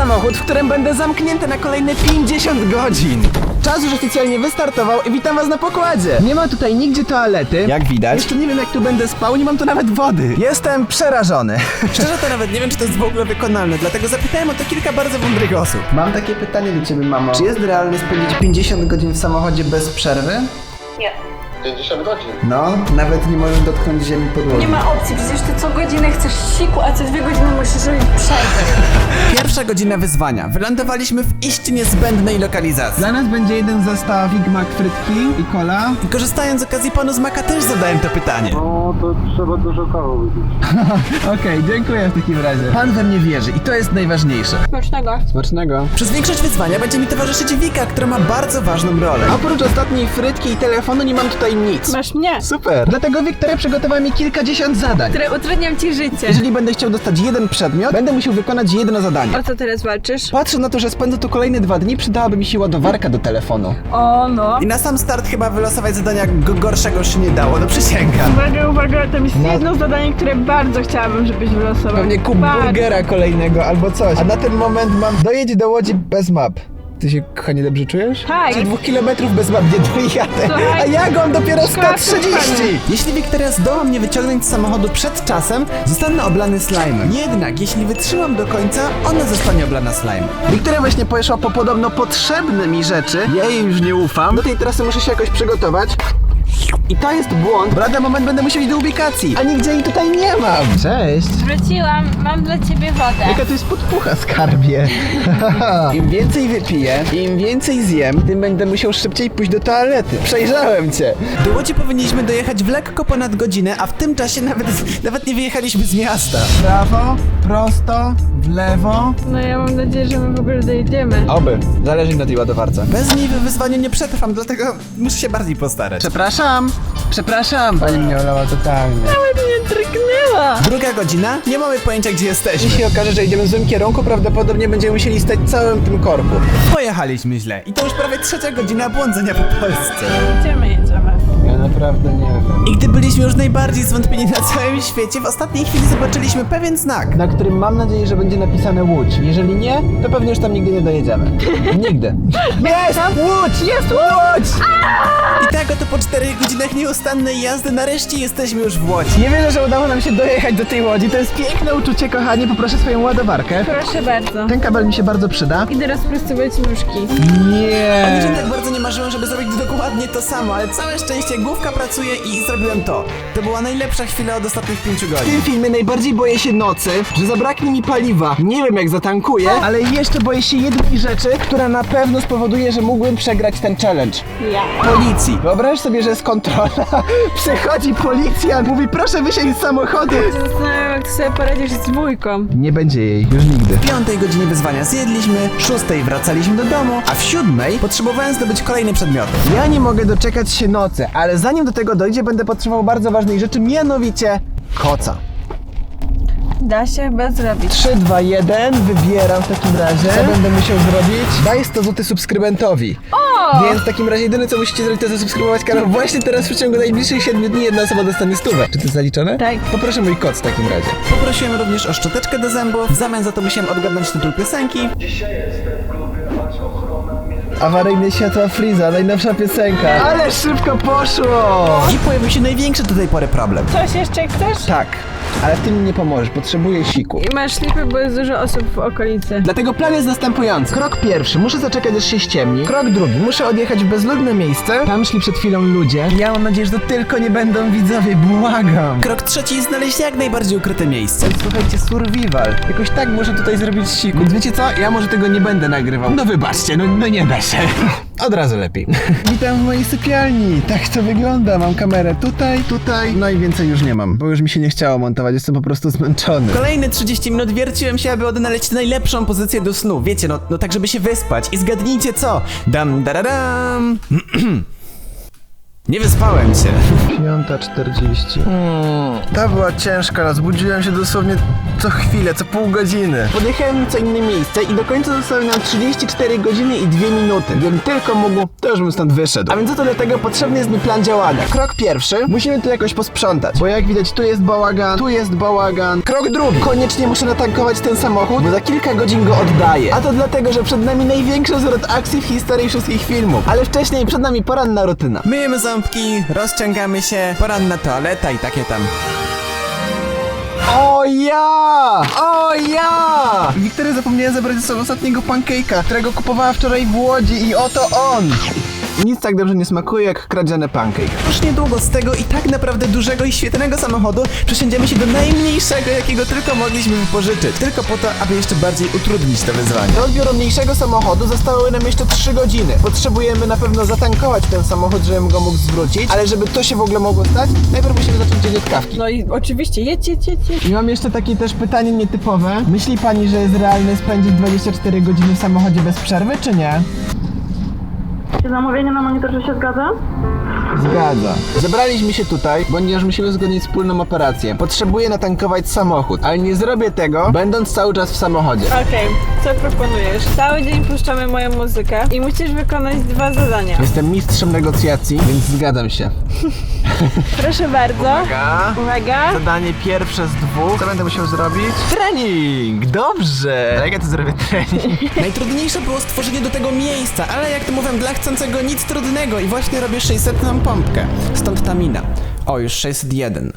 samochód, w którym będę zamknięty na kolejne 50 godzin. Czas już oficjalnie wystartował i witam was na pokładzie. Nie ma tutaj nigdzie toalety. Jak widać. Jeszcze nie wiem jak tu będę spał, nie mam tu nawet wody. Jestem przerażony. Szczerze to nawet nie wiem, czy to jest w ogóle wykonalne, dlatego zapytałem o to kilka bardzo mądrych osób. Mam takie pytanie do ciebie, mamo. Czy jest realne spędzić 50 godzin w samochodzie bez przerwy? Nie. 50 godzin. No, nawet nie możesz dotknąć ziemi podłogi. Nie ma opcji, przecież ty co godzinę chcesz siku, a co dwie godziny musisz robić przerwę. Pierwsza godzina wyzwania. Wylądowaliśmy w iście niezbędnej lokalizacji. Dla nas będzie jeden zestawik frytki i cola. I korzystając z okazji panu z Maka też zadałem to pytanie. No to trzeba dużo kawy wypić. Okej, dziękuję w takim razie. Pan we mnie wierzy i to jest najważniejsze. Smacznego. Smacznego. Przez większość wyzwania będzie mi towarzyszyć Wika, która ma bardzo ważną rolę. Oprócz ostatniej frytki i telefonu nie mam tutaj nic. Masz mnie, Super. Dlatego Wiktoria przygotowała mi kilkadziesiąt zadań. które utrudniam ci życie. Jeżeli będę chciał dostać jeden przedmiot, będę musiał wykonać jedno zadanie. O co teraz walczysz? Patrzę na to, że spędzę tu kolejne dwa dni, przydałaby mi się ładowarka do telefonu. O no. I na sam start chyba wylosować zadania go gorszego już się nie dało, no przysięgam. Uwaga, uwaga, tam jest No. jedno zadanie, które bardzo chciałabym, żebyś wylosował. Pewnie kup Bardzo. burgera kolejnego albo coś. A na ten moment mam dojedź do Łodzi bez map. Ty się, kochanie, dobrze czujesz? Tak. Czy dwóch kilometrów bez map nie dojadę. Słuchaj, A ja go mam dopiero szkoła 130. kochania. Jeśli Wiktoria zdoła mnie wyciągnąć z samochodu przed czasem, zostanę oblany slime'em. Jednak jeśli wytrzymam do końca, ona zostanie oblana slime. Wiktoria właśnie poszła po podobno potrzebne mi rzeczy. Ja jej już nie ufam. Do tej trasy muszę się jakoś przygotować. I to jest błąd, bo lada moment będę musiał iść do ubikacji, a nigdzie jej tutaj nie mam. Cześć. Wróciłam, mam dla ciebie wodę. Jaka to jest podpucha, skarbie. Im więcej wypiję, im więcej zjem, tym będę musiał szybciej pójść do toalety. Przejrzałem cię. Do Łodzi powinniśmy dojechać w lekko ponad godzinę, a w tym czasie nawet, nawet nie wyjechaliśmy z miasta. Prawo, prosto, w lewo. No ja mam nadzieję, że my w ogóle dojedziemy. Oby, zależy mi na tej ładowarce. Bez niej w wyzwaniu nie przetrwam, dlatego muszę się bardziej postarać. Przepraszam, przepraszam. Pani mnie olała totalnie. Nawet mnie drgnęła. Druga godzina, nie mamy pojęcia gdzie jesteśmy. Jeśli się okaże, że idziemy w złym kierunku, prawdopodobnie będziemy musieli stać całym tym korku. Pojechaliśmy źle i to już prawie trzecia godzina błądzenia po Polsce. Jedziemy, jedziemy. Ja naprawdę nie wiem. I gdy byliśmy już najbardziej zwątpieni na całym świecie, w ostatniej chwili zobaczyliśmy pewien znak. Na którym mam nadzieję, że będzie napisane Łódź. Jeżeli nie, to pewnie już tam nigdy nie dojedziemy. Nigdy. Jest! Łódź! Jest Łódź! I tak oto po czterech godzinach nieustannej jazdy nareszcie jesteśmy już w Łodzi. Nie wierzę, że udało nam się dojechać do tej łodzi. To jest piękne uczucie, kochanie. Poproszę swoją ładowarkę. Proszę bardzo. Ten kabel mi się bardzo przyda. Idę rozprostować nóżki. Nie. tak bardzo nie marzyłem, żeby zrobić dokładnie to samo, ale całe szczęście główka pracuje i zrobiłem to. To była najlepsza chwila od ostatnich pięciu W godzin. tym filmie najbardziej boję się nocy, że zabraknie mi paliwa. Nie wiem jak zatankuję, ale jeszcze boję się jednej rzeczy, która na pewno spowoduje, że mógłbym przegrać ten challenge. Ja. Policji. Wyobraź sobie, że jest kontrola. Przychodzi policja, mówi proszę wysiąść z samochodu. Zastanawiam, jak ty sobie poradzisz z dwójką. Nie będzie jej, już nigdy. W piątej godzinie wyzwania zjedliśmy, w szóstej wracaliśmy do domu, a w siódmej potrzebowałem zdobyć kolejne przedmioty. Ja nie mogę doczekać się nocy, ale zanim do tego dojdzie, będę potrzebował bardzo ważnej rzeczy, mianowicie koca. Da się chyba zrobić. 3, 2, 1, wybieram w takim razie. Co będę musiał zrobić? Daj 100 zł subskrybentowi. O! Więc w takim razie jedyne co musicie zrobić to zasubskrybować kanał właśnie teraz w przeciągu najbliższych 7 dni jedna osoba dostanie stówę. Czy to jest zaliczone? Tak. Poproszę mój kod w takim razie. Poprosiłem również o szczoteczkę do zębów, w zamian za to musiałem odgadnąć tytuł piosenki. Awaryjne światła Freeza, najnowsza piosenka. Ale szybko poszło! I pojawił się największy do tej pory problem. Coś jeszcze chcesz? Tak, ale w tym mi nie pomożesz, potrzebuję siku. I masz slipy, bo jest dużo osób w okolicy. Dlatego plan jest następujący. Krok pierwszy, muszę zaczekać aż się ściemni. Krok drugi, muszę odjechać w bezludne miejsce. Tam szli przed chwilą ludzie. Ja mam nadzieję, że to tylko nie będą widzowie, błagam. Krok trzeci, znaleźć jak najbardziej ukryte miejsce. Słuchajcie, survival. Jakoś tak muszę tutaj zrobić siku. Więc wiecie co? Ja może tego nie będę nagrywał. No wybaczcie, no, no nie da się. Od razu lepiej. Witam w mojej sypialni. Tak to wygląda. Mam kamerę tutaj, tutaj. No i więcej już nie mam, bo już mi się nie chciało montować. Jestem po prostu zmęczony. Kolejne 30 minut wierciłem się, aby odnaleźć najlepszą pozycję do snu. Wiecie, no, no tak, żeby się wyspać. I zgadnijcie co? Dam, daradam. Nie wyspałem się. 5.40. Hmm, ta była ciężka, no, zbudziłem się dosłownie co chwilę, co pół godziny. Podjechałem w co inne miejsce i do końca zostały nam 34 godziny i 2 minuty. Gdybym tylko mógł, to już bym stąd wyszedł. A więc oto do tego potrzebny jest mi plan działania. Krok pierwszy, musimy tu jakoś posprzątać, bo jak widać tu jest bałagan, tu jest bałagan. Krok drugi, koniecznie muszę natankować ten samochód, bo za kilka godzin go oddaję. A to dlatego, że przed nami największy zwrot akcji w historii wszystkich filmów. Ale wcześniej przed nami poranna rutyna. Myjemy ząbki, rozciągamy się, poranna toaleta i takie tam. O ja! O ja! Wiktoria zapomniała zabrać ze sobą ostatniego pancake'a, którego kupowała wczoraj w Łodzi i oto on! Nic tak dobrze nie smakuje jak kradziony pancake. Już niedługo z tego i tak naprawdę dużego i świetnego samochodu przesiądziemy się do najmniejszego, jakiego tylko mogliśmy wypożyczyć. Tylko po to, aby jeszcze bardziej utrudnić to wyzwanie. Do odbioru mniejszego samochodu zostały nam jeszcze 3 godziny. Potrzebujemy na pewno zatankować ten samochód, żebym go mógł zwrócić, ale żeby to się w ogóle mogło stać, najpierw musimy zacząć dzień od kawki. No i oczywiście, jedź, jedź, jedź, jedź. I mam jeszcze takie też pytanie nietypowe. Myśli pani, że jest realne spędzić 24 godziny w samochodzie bez przerwy, czy nie? Czy zamówienie na monitorze się zgadza? Zgadza. Zebraliśmy się tutaj, ponieważ musimy uzgodnić wspólną operację. Potrzebuję natankować samochód, ale nie zrobię tego, będąc cały czas w samochodzie. Okej, co proponujesz? Cały dzień puszczamy moją muzykę i musisz wykonać dwa zadania. Jestem mistrzem negocjacji, więc zgadzam się. Proszę bardzo. Uwaga. Uwaga. Zadanie pierwsze z dwóch. Co będę musiał zrobić? Trening! Dobrze! Jak ja to zrobię trening? Najtrudniejsze było stworzenie do tego miejsca, ale jak to mówią, dla chcącego nic trudnego i właśnie robię 600 pompkę. Stąd ta mina. O, już 601.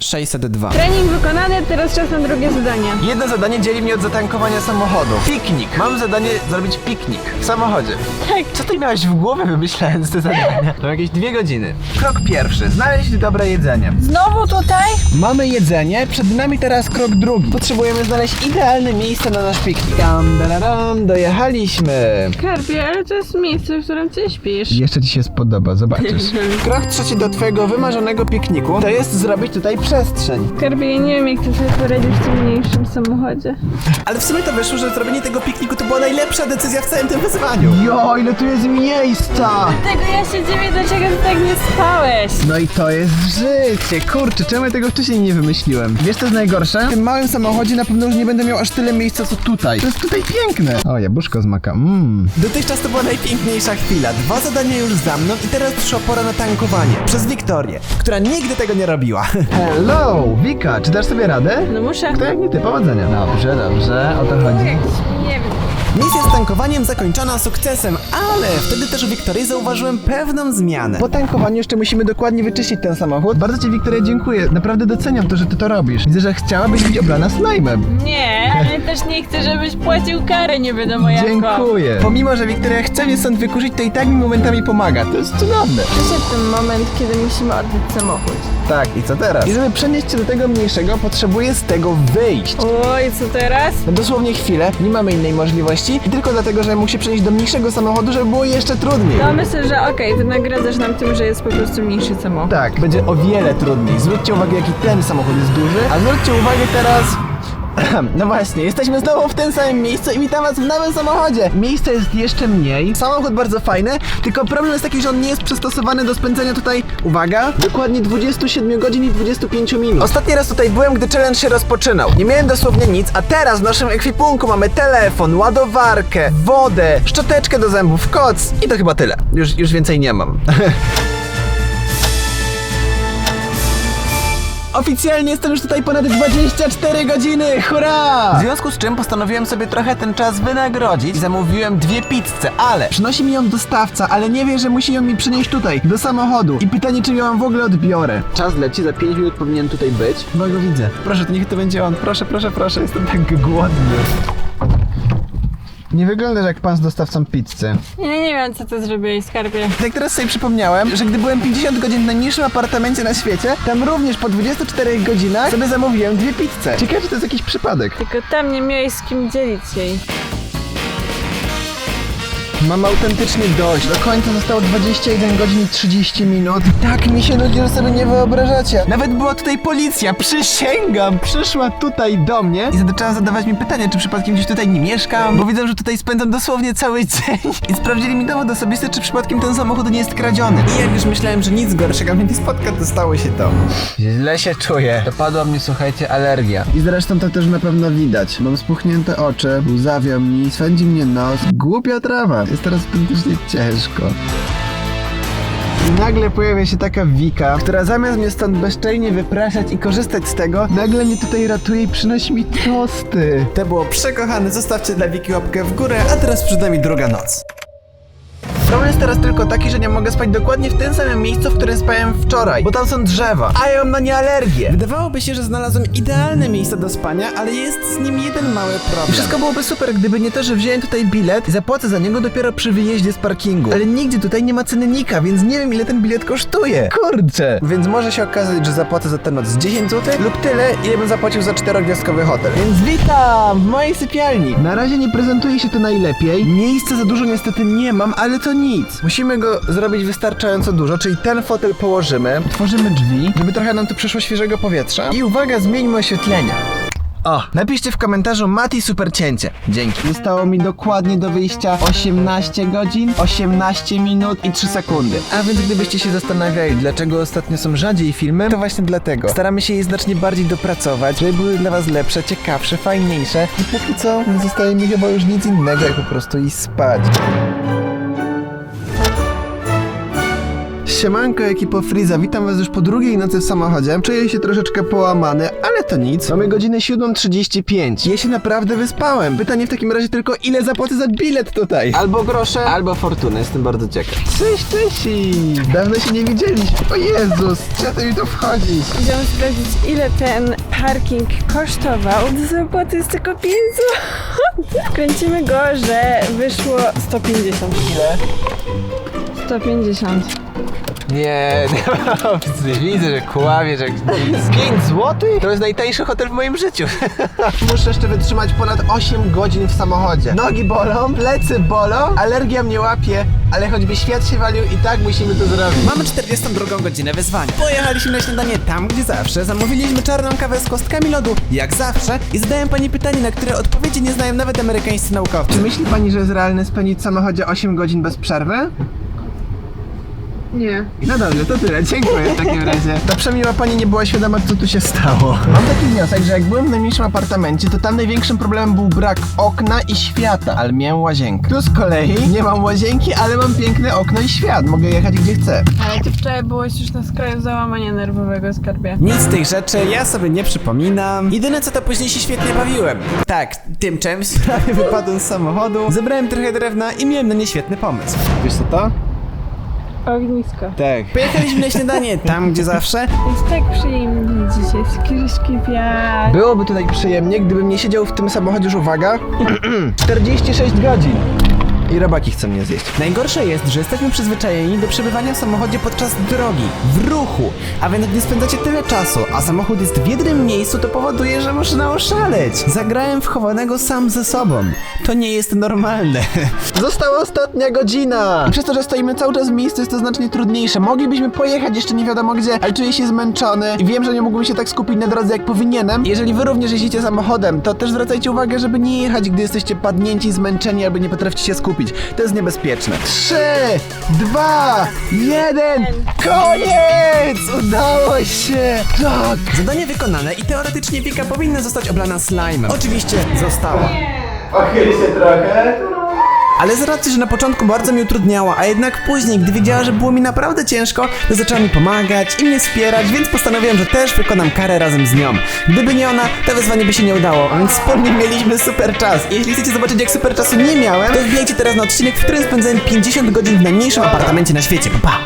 602. Trening wykonany, teraz czas na drugie zadanie. Jedno zadanie dzieli mnie od zatankowania samochodu. Piknik. Mam zadanie zrobić piknik w samochodzie. Tak. Co ty miałeś w głowie wymyślając te zadania? To jakieś dwie godziny. Krok pierwszy. Znaleźć dobre jedzenie. Znowu tutaj? Mamy jedzenie, przed nami teraz krok drugi. Potrzebujemy znaleźć idealne miejsce na nasz piknik. Tam, dararam, dojechaliśmy. Karpie, ale to jest miejsce, w którym ty śpisz. Jeszcze ci się spodoba, zobaczysz. Krok trzeci do twojego wymarzonego pikniku to jest zrobić tutaj przestrzeń. Karpie, ja nie wiem, jak ty sobie poradzisz w tym mniejszym samochodzie. Ale w sumie to wyszło, że zrobienie tego pikniku to była najlepsza decyzja w całym tym wyzwaniu. Jo, ile tu jest miejsca! Tego ja się dziwię, dlaczego ty tak nie spałeś. No i to jest życie. Kurczę, czemu ja tego wcześniej nie wymyśliłem? Wiesz co jest najgorsze? W tym małym samochodzie na pewno już nie będę miał aż tyle miejsca co tutaj. To jest tutaj piękne. O, jabłuszko z maka. Mmm. Dotychczas to była najpiękniejsza chwila. Dwa zadania już za mną i teraz przyszła pora na tankowanie. Przez Wiktorię, która nigdy tego nie robiła. Hello, Wika, czy dasz sobie radę? No muszę. To jak nie ty, powodzenia. Dobrze, dobrze, o to chodzi. Nie wiem. Misja z tankowaniem zakończona sukcesem, ale wtedy też u Wiktorii zauważyłem pewną zmianę. Po tankowaniu jeszcze musimy dokładnie wyczyścić ten samochód. Bardzo ci, Wiktoria, dziękuję. Naprawdę doceniam to, że ty to robisz. Widzę, że chciałabyś być oblana slajmem. Nie, ale też nie chcę, żebyś płacił karę nie wiadomo jaką. Dziękuję. Pomimo, że Wiktoria chce mnie stąd wykurzyć, to i tak mi momentami pomaga. To jest cudowne. Przyszedł ten moment, kiedy musimy oddać samochód. Tak, i co teraz? I żeby przenieść się do tego mniejszego, potrzebuję z tego wyjść. Oj, co teraz? No dosłownie chwilę, nie mamy innej możliwości i tylko dlatego, że muszę przenieść do mniejszego samochodu, żeby było jeszcze trudniej. No myślę, że okej, ty nagradzasz nam tym, że jest po prostu mniejszy samochód. Tak, będzie o wiele trudniej. Zwróćcie uwagę, jaki ten samochód jest duży, a zwróćcie uwagę teraz... No właśnie, jesteśmy znowu w tym samym miejscu i witam was w nowym samochodzie. Miejsce jest jeszcze mniej, samochód bardzo fajny, tylko problem jest taki, że on nie jest przystosowany do spędzenia tutaj, uwaga, dokładnie 27 godzin i 25 minut. Ostatni raz tutaj byłem, gdy challenge się rozpoczynał. Nie miałem dosłownie nic, a teraz w naszym ekwipunku mamy telefon, ładowarkę, wodę, szczoteczkę do zębów, koc i to chyba tyle. Już, już więcej nie mam. Oficjalnie jestem już tutaj ponad 24 godziny, hurra! W związku z czym postanowiłem sobie trochę ten czas wynagrodzić i zamówiłem dwie pizze, ale przynosi mi ją dostawca, ale nie wie, że musi ją mi przynieść tutaj, do samochodu. I pytanie, czy ją w ogóle odbiorę. Czas leci, za 5 minut powinien tutaj być. No go widzę. Proszę, to niech to będzie on. Proszę, proszę, proszę, jestem tak głodny. Nie wyglądasz jak pan z dostawcą pizzy. Ja nie wiem, co ty zrobiłeś, skarbie. Tak teraz sobie przypomniałem, że gdy byłem 50 godzin w najmniejszym apartamencie na świecie, tam również po 24 godzinach sobie zamówiłem dwie pizze. Ciekawe, czy to jest jakiś przypadek. Tylko tam nie miałeś z kim dzielić jej. Mam autentycznie dość. Do końca zostało 21 godzin i 30 minut. Tak mi się nudzi, że sobie nie wyobrażacie. Nawet była tutaj policja, przysięgam. Przyszła tutaj do mnie i zaczęła zadawać mi pytania, czy przypadkiem gdzieś tutaj nie mieszkam, bo widzą, że tutaj spędzam dosłownie cały dzień. I sprawdzili mi dowód osobisty, czy przypadkiem ten samochód nie jest kradziony. I jak już myślałem, że nic gorszego mnie nie spotka, to stało się to. Źle się czuję. Dopadła mnie, słuchajcie, alergia. I zresztą to też na pewno widać. Mam spuchnięte oczy, łzawia mi, swędzi mnie nos. Głupia trawa. Jest teraz praktycznie ciężko. I nagle pojawia się taka Wika, która zamiast mnie stąd bezczelnie wypraszać i korzystać z tego, nagle mnie tutaj ratuje i przynosi mi tosty. To było przekochane, zostawcie dla Wiki łapkę w górę, a teraz przed nami druga noc. Problem jest teraz tylko taki, że nie mogę spać dokładnie w tym samym miejscu, w którym spałem wczoraj, bo tam są drzewa, a ja mam na nie alergię. Wydawałoby się, że znalazłem idealne miejsce do spania, ale jest z nim jeden mały problem. Wszystko byłoby super, gdyby nie to, że wziąłem tutaj bilet i zapłacę za niego dopiero przy wyjeździe z parkingu. Ale nigdzie tutaj nie ma cennika, więc nie wiem ile ten bilet kosztuje. Kurczę! Więc może się okazać, że zapłacę za tę noc 10 zł lub tyle, ile bym zapłacił za czterogwiazdkowy hotel. Więc witam w mojej sypialni. Na razie nie prezentuje się to najlepiej. Miejsca za dużo niestety nie mam, ale to nic. Musimy go zrobić wystarczająco dużo, czyli ten fotel położymy, otworzymy drzwi, żeby trochę nam tu przyszło świeżego powietrza. I uwaga, zmieńmy oświetlenia. O, napiszcie w komentarzu Mati super cięcie. Dzięki. Zostało mi dokładnie do wyjścia 18 godzin, 18 minut i 3 sekundy. A więc gdybyście się zastanawiali, dlaczego ostatnio są rzadziej filmy, to właśnie dlatego. Staramy się je znacznie bardziej dopracować, żeby były dla was lepsze, ciekawsze, fajniejsze. I póki co nie zostaje mi chyba już nic innego, jak po prostu iść spać. Siemanko ekipo Friza, witam was już po drugiej nocy w samochodzie. Czuję się troszeczkę połamany, ale to nic. Mamy godzinę 7.35. Ja się naprawdę wyspałem. Pytanie w takim razie tylko, ile zapłacę za bilet tutaj? Albo grosze, albo fortunę, jestem bardzo ciekaw. Cześć, cześć! Dawno się nie widzieliśmy. O Jezus, ty mi to wchodzić? Idziemy sprawdzić, ile ten parking kosztował. Do zapłaty jest tylko 5 zł. Kręcimy go, że wyszło 150. Ile? 150. Nie, nie widzę, że kłamiesz jak nic. 5 zł? To jest najtańszy hotel w moim życiu. Muszę jeszcze wytrzymać ponad 8 godzin w samochodzie. Nogi bolą, plecy bolą, alergia mnie łapie, ale choćby świat się walił i tak musimy to zrobić. Mamy 42 godzinę wyzwania. Pojechaliśmy na śniadanie tam, gdzie zawsze. Zamówiliśmy czarną kawę z kostkami lodu, jak zawsze. I zadałem pani pytanie, na które odpowiedzi nie znają nawet amerykańscy naukowcy. Czy myśli pani, że jest realne spędzić w samochodzie 8 godzin bez przerwy? Nie. No dobrze, to tyle. Dziękuję w takim razie. Ta przemiła pani nie była świadoma, co tu się stało. Mam taki wniosek, że jak byłem w najmniejszym apartamencie, to tam największym problemem był brak okna i świata, ale miałem łazienkę. Tu z kolei nie mam łazienki, ale mam piękne okno i świat. Mogę jechać gdzie chcę. Ale ty wczoraj byłeś już na skraju załamania nerwowego, skarbie. Nic z tych rzeczy ja sobie nie przypominam. Jedyne co to później się świetnie bawiłem. Tak, tym czymś prawie wypadłem z samochodu, zebrałem trochę drewna i miałem na nie świetny pomysł. Wiesz co to? Ognisko. Tak. Pojechaliśmy na śniadanie tam, gdzie zawsze. Jest tak przyjemnie dzisiaj, skiryszki wiatr. Byłoby tutaj przyjemnie, gdybym nie siedział w tym samochodzie już, uwaga, 46 godzin. I robaki chcą mnie zjeść. Najgorsze jest, że jesteśmy przyzwyczajeni do przebywania w samochodzie podczas drogi, w ruchu. A więc gdy spędzacie tyle czasu, a samochód jest w jednym miejscu, to powoduje, że można oszaleć. Zagrałem w chowanego sam ze sobą. To nie jest normalne. Została ostatnia godzina! I przez to, że stoimy cały czas w miejscu, jest to znacznie trudniejsze. Moglibyśmy pojechać jeszcze nie wiadomo gdzie, ale czuję się zmęczony i wiem, że nie mógłbym się tak skupić na drodze, jak powinienem. Jeżeli wy również jeździcie samochodem, to też zwracajcie uwagę, żeby nie jechać, gdy jesteście padnięci, zmęczeni albo nie potraficie się skupić. To jest niebezpieczne. Trzy, dwa, jeden, koniec! Udało się! Tak! Zadanie wykonane i teoretycznie Wika powinna zostać oblana slime'em. Oczywiście została. Pochyl się trochę. Ale z racji, że na początku bardzo mi utrudniała, a jednak później, gdy wiedziała, że było mi naprawdę ciężko, to zaczęła mi pomagać i mnie wspierać, więc postanowiłem, że też wykonam karę razem z nią. Gdyby nie ona, to wyzwanie by się nie udało, więc wspólnie mieliśmy super czas. Jeśli chcecie zobaczyć, jak super czasu nie miałem, to wbijajcie teraz na odcinek, w którym spędzałem 50 godzin w najmniejszym apartamencie na świecie. Pa! pa.